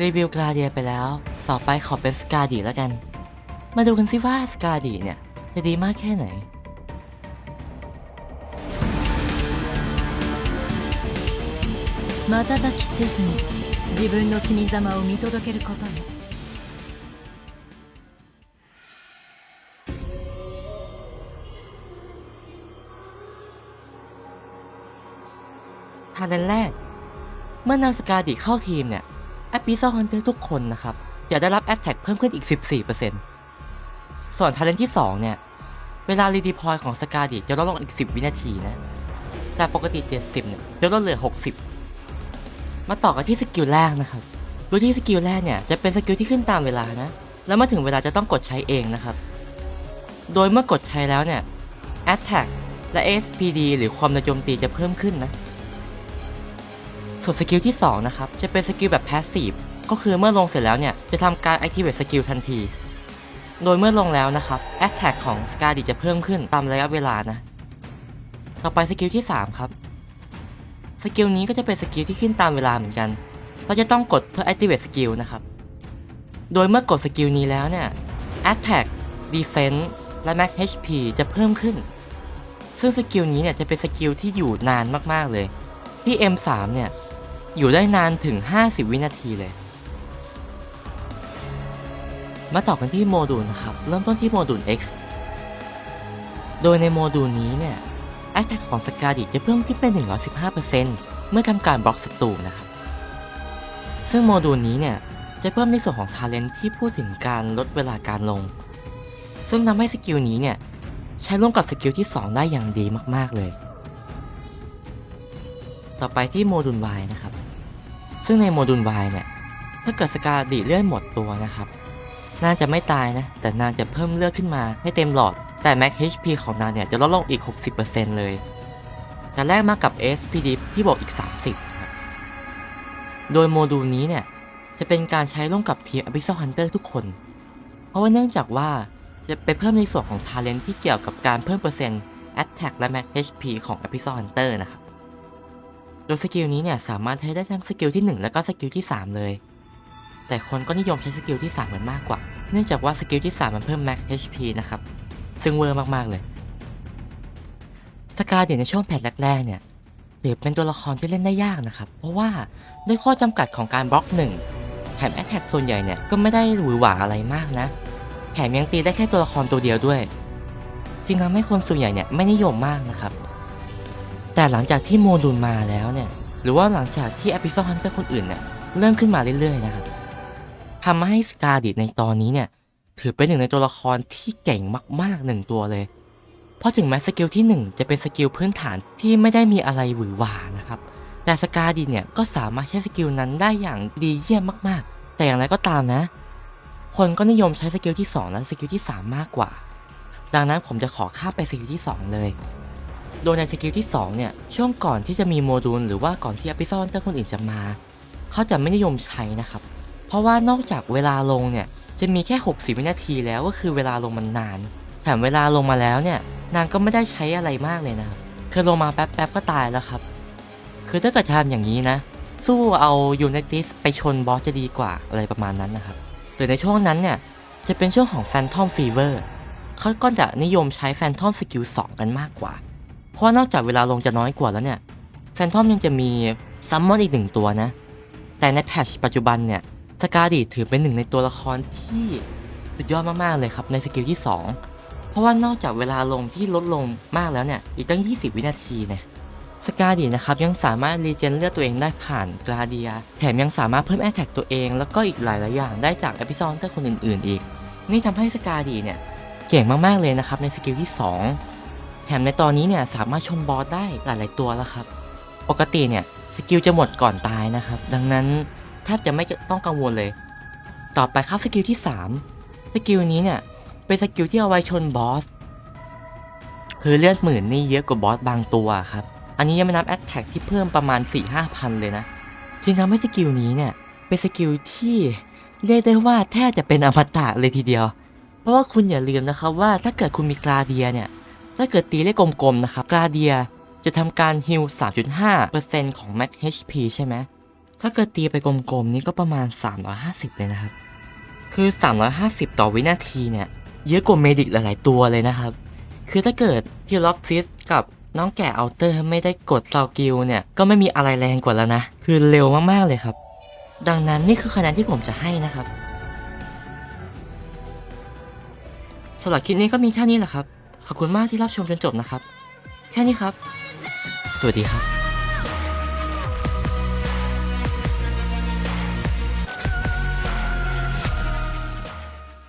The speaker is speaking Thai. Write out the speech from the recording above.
รีวิวกราเดียไปแล้ว ต่อไปขอเป็นสกาดีแล้วกัน มาดูกันสิว่าสกาดีเนี่ย จะดีมากแค่ไหน 瞬きせずに自分の死に様を見届けることに ทางเดนแรก เมื่อนำสกาดิเข้าทีมเนี่ย แอปปิซอฮันเตอร์ทุกคนนะครับจะได้รับแอตแทกเพิ่มขึ้นอีก 14%ส่วนทาเลนที่ 2 เนี่ย เวลารีดีพอยของสกาดิจะลดลงอีก 10 วินาทีนะจากปกติ 70 เนี่ยจะลดเหลือ 60 มาต่อกันที่สกิลแรกนะครับ โดยที่สกิลแรกเนี่ยจะเป็นสกิลที่ขึ้นตามเวลานะ แล้วเมื่อถึงเวลาจะต้องกดใช้เองนะครับ โดยเมื่อกดใช้แล้วเนี่ย Attack และ SPD หรือความระโจมตีจะเพิ่มขึ้นนะ ส่วนสกิลที่ 2 นะครับ จะเป็นสกิลแบบ Passive ก็คือเมื่อลงเสร็จแล้วเนี่ย จะทำการ Activate สกิลทันที โดยเมื่อลงแล้วนะครับ Attack ของ s c a r d i จะเพิ่มขึ้นตามระยะเวลานะ ต่อไปสกิลที่ 3 ครับ สกิลนี้ก็จะเป็นสกิลที่ขึ้นตามเวลาเหมือนกัน เราจะต้องกดเพื่อ Activate สกิลนะครับ โดยเมื่อกดสกิลนี้แล้วเนี่ย Attack Defense และ Max HP จะเพิ่มขึ้น ซึ่งสกิลนี้เนี่ยจะเป็นสกิลที่อยู่นานมากๆเลย ที่ M3 เนี่ย อยู่ได้นานถึง 50 วินาทีเลย มาต่อกันที่โมดูลนะครับ เริ่มต้นที่โมดูล X โดยในโมดูลนี้เนี่ยแอ t แทกของสกาดิจะเพิ่มขึ้นเป็น 115%เมื่อทำการบล็อกศัตรูนะครับ ซึ่งโมดูลนี้เนี่ยจะเพิ่มในส่วนของทาเลนที่พูดถึงการลดเวลาการลง ซึ่งทำให้สกิลนี้เนี่ยใช้ร่วมกับสกิลที่ 2 ได้อย่างดีมากๆเลย ต่อไปที่โมดูล Y นะครับ ซึ่งในโมดูล Y เนี่ย ถ้าเกิดสกาดิเลื่อดหมดตัวนะครับนางจะไม่ตายนะ แต่นางจะเพิ่มเลือดขึ้นมาให้เต็มหลอด แต่ Max HP ของนางเนี่ยจะลดลงอีก 60%เลย แต่แลกมากับ SPD ที่บอกอีก 30ครับโดยโมดูลนี้เนี่ย จะเป็นการใช้ร่วมกับทีม Abyssal Hunter ทุกคน เพราะว่าเนื่องจากว่าจะไปเพิ่มในส่วนของ Talent ที่เกี่ยวกับการเพิ่มเปอร์เซ็นต์ Attack และ Max HP ของ Abyssal Hunter นะครับ โดยสกิลนี้เนี่ยสามารถใช้ได้ทั้งสกิลที่ 1 และก็สกิลที่ 3 เลย แต่คนก็นิยมใช้สกิลที่3มันมากกว่า เนื่องจากว่าสกิลที่ 3 มันเพิ่ม Max HP นะครับ ซึ่งเวอร์มากๆเลยสกาเดียในช่วงแพทแรกๆเนี่ยถือเป็นตัวละครที่เล่นได้ยากนะครับ เพราะว่าด้วยข้อจำกัดของการบล็อกหนึ่งแถมแอ t แทกส่วนใหญ่เนี่ยก็ไม่ได้หวือหวาอะไรมากนะ แถมยังตีได้แค่ตัวละครตัวเดียวด้วย จึงทำให้คนส่วนใหญ่เนี่ยไม่นิยมมากนะครับ แต่หลังจากที่โมดูลมาแล้วเนี่ยหรือว่าหลังจากที่ e p i s o d e Hunter คนอื่นเนี่ยเริ่มขึ้นมาเรื่อยๆนะครับทำให้สกาดิในตอนนี้เนี่ยถือเป็นหนึ่งในตัวละครที่เก่งมากๆหนึ่งตัวเลย เพราะถึงแม้สกิลที่ 1 จะเป็นสกิลพื้นฐานที่ไม่ได้มีอะไรหวือหวานะครับ แต่สกาดิเนี่ยก็สามารถใช้สกิลนั้นได้อย่างดีเยี่ยมมากๆ แต่อย่างไรก็ตามนะ คนก็นิยมใช้สกิลที่ 2 และสกิลที่ 3 มากกว่า ดังนั้นผมจะขอข้ามไปสกิลที่ 2 เลย โดยในสกิลที่ 2 เนี่ย ช่วงก่อนที่จะมีโมดูล หรือว่าก่อนที่อพิซอนเตอร์คนอื่นจะมา เขาจะไม่นิยมใช้นะครับ เพราะว่านอกจากเวลาลงเนี่ย จะมีแค่ 60 วินาทีแล้วก็คือเวลาลงมันนาน แถมเวลาลงมาแล้วเนี่ย นางก็ไม่ได้ใช้อะไรมากเลยนะครับคือลงมาแป๊บๆก็ตายแล้วครับ คือถ้าเกิดทำอย่างนี้นะ สู้เอายูไนติสไปชนบอสจะดีกว่าอะไรประมาณนั้นนะครับหรือในช่วงนั้นเนี่ย จะเป็นช่วงของ Phantom Fever เขาก็จะนิยมใช้ Phantom Skill 2กันมากกว่า ราะนอกจากเวลาลงจะน้อยกว่าแล้วเนี่ย Phantom ยังจะมีซัมมอนอีกหนึ่งตัวนะ แต่ในแพทชปัจจุบันเนี่ยสกาดิถือเป็นหนึ่งในตัวละครที่สุดยอดมากๆเลยครับในสกิลที่ 2 เพราะว่านอกจากเวลาลงที่ลดลงมากแล้วเนี่ยอีกตั้ง 20 วินาทีเนี่ยสกาดินะครับยังสามารถรีเจนเลือดตัวเองได้ผ่านกราเดีย แถมยังสามารถเพิ่มแอ t แทกตัวเอง แล้วก็อีกหลายๆอย่างได้จากเอพิซอนเตอร์คนอื่นๆ อีก นี่ทำให้สกาดิเนี่ยเก่งมากๆเลยนะครับในสกิลที่ 2 แถมในตอนนี้เนี่ยสามารถชนบอสได้หลาย ๆ ตัวแล้วครับ ปกติเนี่ยสกิลจะหมดก่อนตายนะครับ ดังนั้นแทบจะไม่ต้องกังวลเลย ต่อไปครับสกิลที่ 3 สกิลนี้เนี่ยเป็นสกิลที่เอาไว้ชนบอส คือเลือดหมื่นนี่เยอะกว่าบอสบางตัวครับ อันนี้ยังไม่นับแอตแทกที่เพิ่มประมาณ 4-5 พันเลยนะ จึงทำให้สกิลนี้เนี่ยเป็นสกิลที่เรียกได้ว่าแทบจะเป็นอมตะเลยทีเดียว เพราะว่าคุณอย่าลืมนะครับว่าถ้าเกิดคุณมีกราเดียเนี่ย ถ้าเกิดตีเลขกลมๆนะครับกราเดียจะทำการฮิล3.5%ของ Max HP ใช่ไหม ถ้าเกิดตีไปกลมๆ นี่ก็ประมาณ 350 เลยนะครับ คือ 350 ต่อวินาทีเนี่ย เยอะกว่าเมดิกหลายๆ ตัวเลยนะครับ คือถ้าเกิดที่ล็อบฟิสกับน้องแก่เอัลเตอร์ไม่ได้กดซาวกิลเนี่ย ก็ไม่มีอะไรแรงกว่าแล้วนะ คือเร็วมากๆเลยครับ ดังนั้นนี่คือคะแนนที่ผมจะให้นะครับสำหรับคลิปนี้ก็มีแค่นี้แหละครับ ขอบคุณมากที่รับชมจนจบนะครับ แค่นี้ครับ สวัสดีครับ